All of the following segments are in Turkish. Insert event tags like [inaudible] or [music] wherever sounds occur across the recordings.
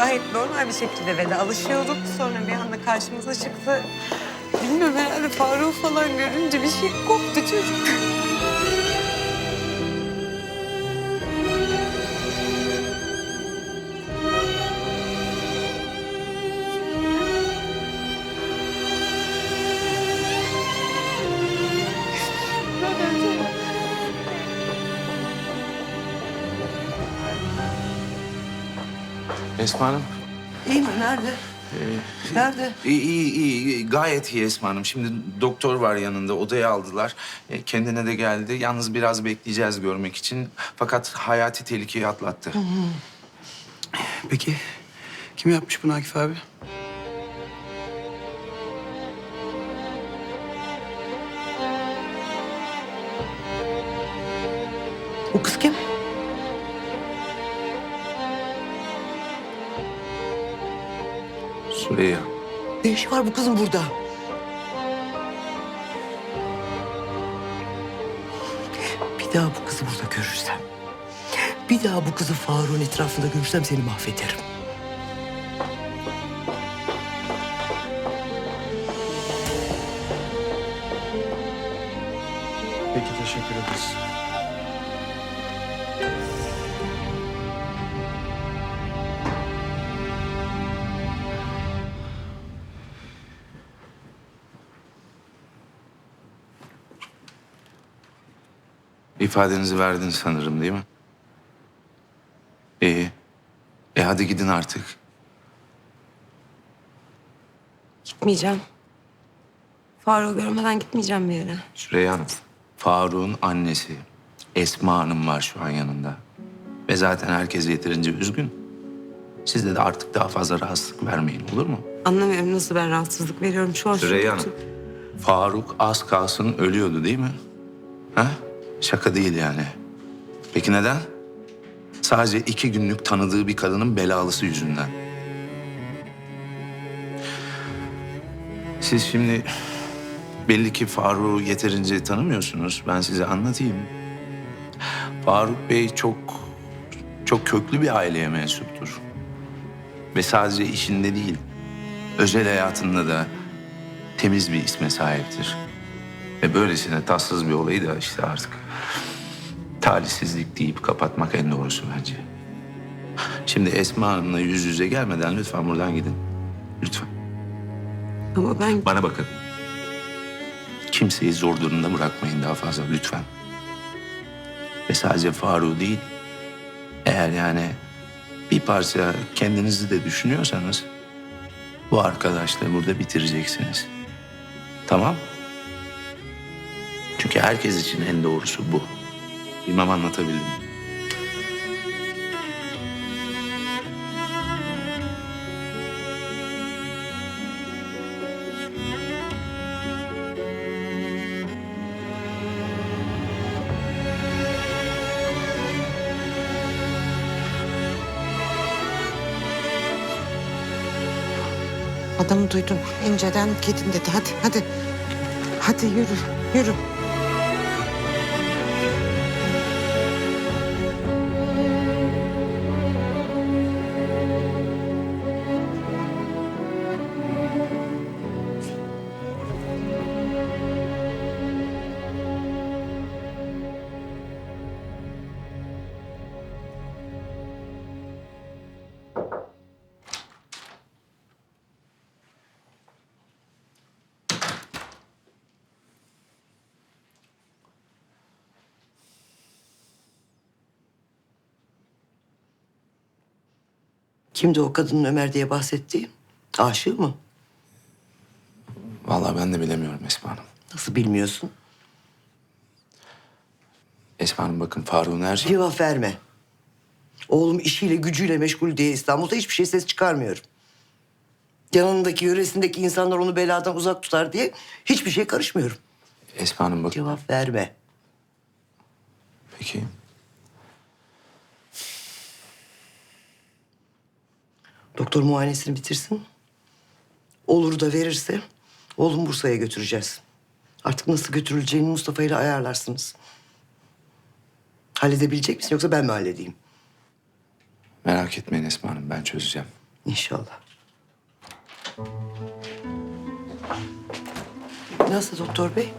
Gayet normal bir şekilde vedalaşıyorduk. Sonra bir anda karşımıza çıktı. Bilmiyorum herhalde Faruk falan görünce bir şey koptu çocuk. Esma Hanım. İyi mi? Nerede? Nerede? İyi, iyi, iyi. Gayet iyi Esma Hanım. Şimdi doktor var yanında. Odaya aldılar. E, kendine de geldi. Yalnız biraz bekleyeceğiz görmek için. Fakat hayati tehlikeyi atlattı. Peki kim yapmış bunu Akif abi? Süreyya. Ne işi var bu kızın burada? Bir daha bu kızı burada görürsem, bir daha bu kızı Faruk'un etrafında görürsem seni mahvederim. Peki teşekkür ederiz. İfadenizi verdin sanırım değil mi? İyi. E hadi gidin artık. Gitmeyeceğim. Faruk'u görmeden gitmeyeceğim bir yere. Süreyya Hanım, Faruk'un annesi Esma Hanım var şu an yanında. Ve zaten herkes yeterince üzgün. Sizde de artık daha fazla rahatsızlık vermeyin olur mu? Anlamıyorum nasıl ben rahatsızlık veriyorum şu an. Süreyya Hanım. Faruk az kalsın ölüyordu değil mi? Ha? Şaka değil yani. Peki neden? Sadece iki günlük tanıdığı bir kadının belalısı yüzünden. Siz şimdi belli ki Faruk'u yeterince tanımıyorsunuz. Ben size anlatayım. Faruk Bey çok çok köklü bir aileye mensuptur. Ve sadece işinde değil, özel hayatında da temiz bir isme sahiptir. Ve böylesine tatsız bir olayı da işte artık talihsizlik deyip kapatmak en doğrusu bence. Şimdi Esma Hanım'la yüz yüze gelmeden lütfen buradan gidin. Lütfen. Ama ben Bana bakın. Kimseyi zor durumda bırakmayın daha fazla lütfen. Ve sadece Faruk değil. Eğer yani bir parça kendinizi de düşünüyorsanız bu arkadaşla burada bitireceksiniz. Tamam? Çünkü herkes için en doğrusu bu. Bilmem anlatabildim? Adamı duydum. İnceden gidin dedi. Hadi hadi. Hadi yürü yürü. Kimdi o kadının Ömer diye bahsettiği? Aşığı mı? Vallahi ben de bilemiyorum Esma Hanım. Nasıl bilmiyorsun? Esma Hanım bakın Faruk'un her şey... Cevap verme. Oğlum işiyle gücüyle meşgul diye İstanbul'da hiçbir şey ses çıkarmıyorum. Yanındaki yöresindeki insanlar onu beladan uzak tutar diye hiçbir şey karışmıyorum. Esma Hanım bakın... Cevap verme. Peki. Doktor muayenesini bitirsin. Olur da verirse oğlum Bursa'ya götüreceğiz. Artık nasıl götürüleceğini Mustafa ile ayarlarsınız. Halledebilecek misin yoksa ben mi halledeyim? Merak etmeyin Esma Hanım ben çözeceğim. İnşallah. Nasıl doktor bey?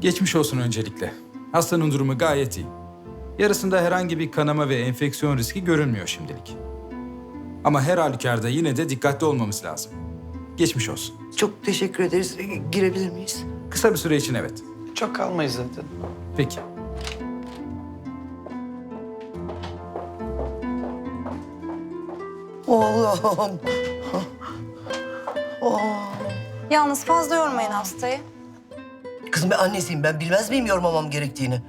Geçmiş olsun öncelikle. Hastanın durumu gayet iyi. Yarısında herhangi bir kanama ve enfeksiyon riski görünmüyor şimdilik. Ama her halükarda yine de dikkatli olmamız lazım. Geçmiş olsun. Çok teşekkür ederiz. E, Girebilir miyiz? Kısa bir süre için evet. Çok kalmayız zaten. Peki. Oğlum. [laughs] Yalnız fazla yormayın hastayı. Kızım ben annesiyim. Ben bilmez miyim yormamam gerektiğini?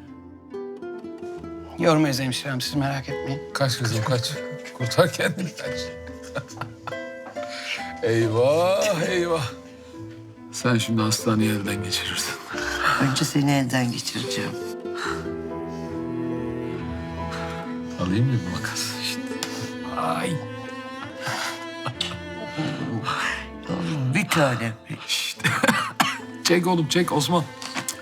Yormayız hemşirem siz merak etmeyin. Kaç kızım kaç. Kurtar kendini kaç. [laughs] eyvah eyvah. Sen şimdi hastaneyi elden geçirirsin. Önce seni elden geçireceğim. Alayım mı bir makas? İşte. Ay. Bir tane. İşte. [laughs] çek oğlum çek Osman.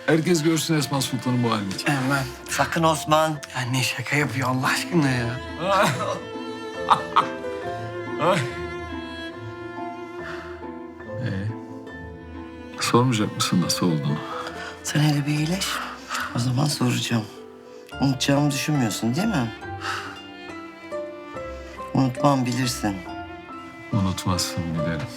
Herkes görsün Esma Sultan'ın bu halini. Hemen. Sakın Osman. Anne şaka yapıyor Allah aşkına ya. [laughs] Ay. Ee, sormayacak mısın nasıl olduğunu? Sen hele bir iyileş. O zaman soracağım. Unutacağımı düşünmüyorsun değil mi? Unutmam bilirsin. Unutmazsın bilirim.